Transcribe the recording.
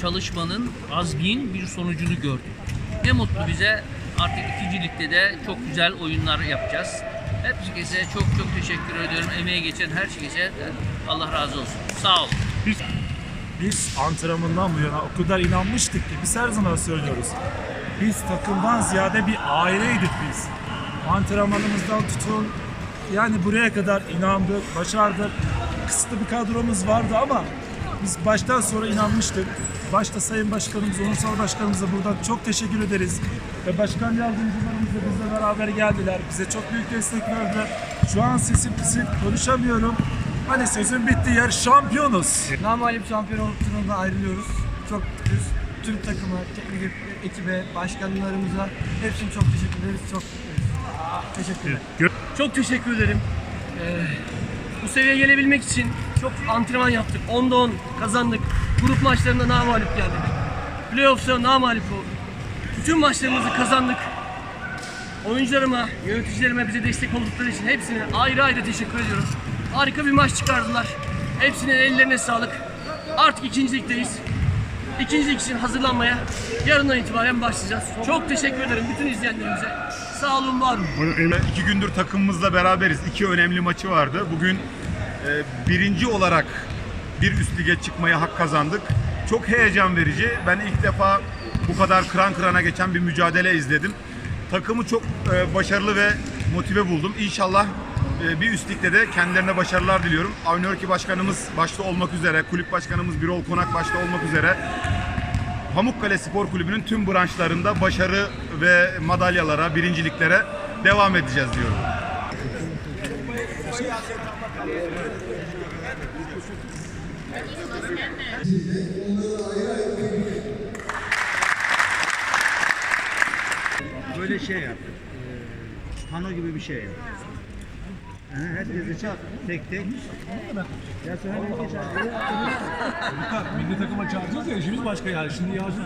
çalışmanın, azmin bir sonucunu gördük. Ne mutlu bize. Artık ikinci ligde de çok güzel oyunlar yapacağız. Hepsi çok çok teşekkür ediyorum. Emeğe geçen her şeyse Allah razı olsun. Sağ olun. Biz, biz antrenmandan bu yana o kadar inanmıştık ki biz her zaman söylüyoruz. Biz takımdan ziyade bir aileydik biz. Antrenmanımızdan tutun yani buraya kadar inandık, başardık. Kısıtlı bir kadromuz vardı ama biz baştan sonra inanmıştık. Başta Sayın Başkanımız, Onursal Başkanımıza buradan çok teşekkür ederiz. Ve başkan yardımcılarımız da bizle beraber geldiler. Bize çok büyük destek verdiler. Şu an sesim kısık, konuşamıyorum. Hani sözün bittiği yer şampiyonuz. Namalip şampiyonluk turunda ayrılıyoruz. Çok mutluyuz. Tüm takıma, teknik ekibe, başkanlarımıza hepsine çok teşekkür ederiz. Çok. Teşekkürler. Çok teşekkür ederim. Ee, bu seviyeye gelebilmek için çok antrenman yaptık. 10'da 10 kazandık. Grup maçlarında namalip geldik. Playoff'ta namalip olduk. Bütün maçlarımızı kazandık. Oyuncularıma, yöneticilerime bize destek oldukları için hepsine ayrı ayrı teşekkür ediyorum. Harika bir maç çıkardılar. Hepsinin ellerine sağlık. Artık ikinci ligdeyiz. İkinci lig için hazırlanmaya yarından itibaren başlayacağız. Çok teşekkür ederim bütün izleyenlerimize. Sağ olun, var olun. İki gündür takımımızla beraberiz. İki önemli maçı vardı. Bugün birinci olarak bir üst lige çıkmaya hak kazandık. Çok heyecan verici. Ben ilk defa bu kadar kıran kırana geçen bir mücadele izledim. Takımı çok e, başarılı ve motive buldum. İnşallah e, bir üst ligde de kendilerine başarılar diliyorum. Avni Örki Başkanımız başta olmak üzere, kulüp başkanımız Birol Konak başta olmak üzere Pamukkale Spor Kulübü'nün tüm branşlarında başarı ve madalyalara, birinciliklere devam edeceğiz diyorum. Böyle şey yap. Ee, pano gibi bir şey yap. Ha, herkesi çak tek tek. Ya sonra bir geçer. Milli takıma çağıracağız ya işimiz başka yani. Şimdi yazın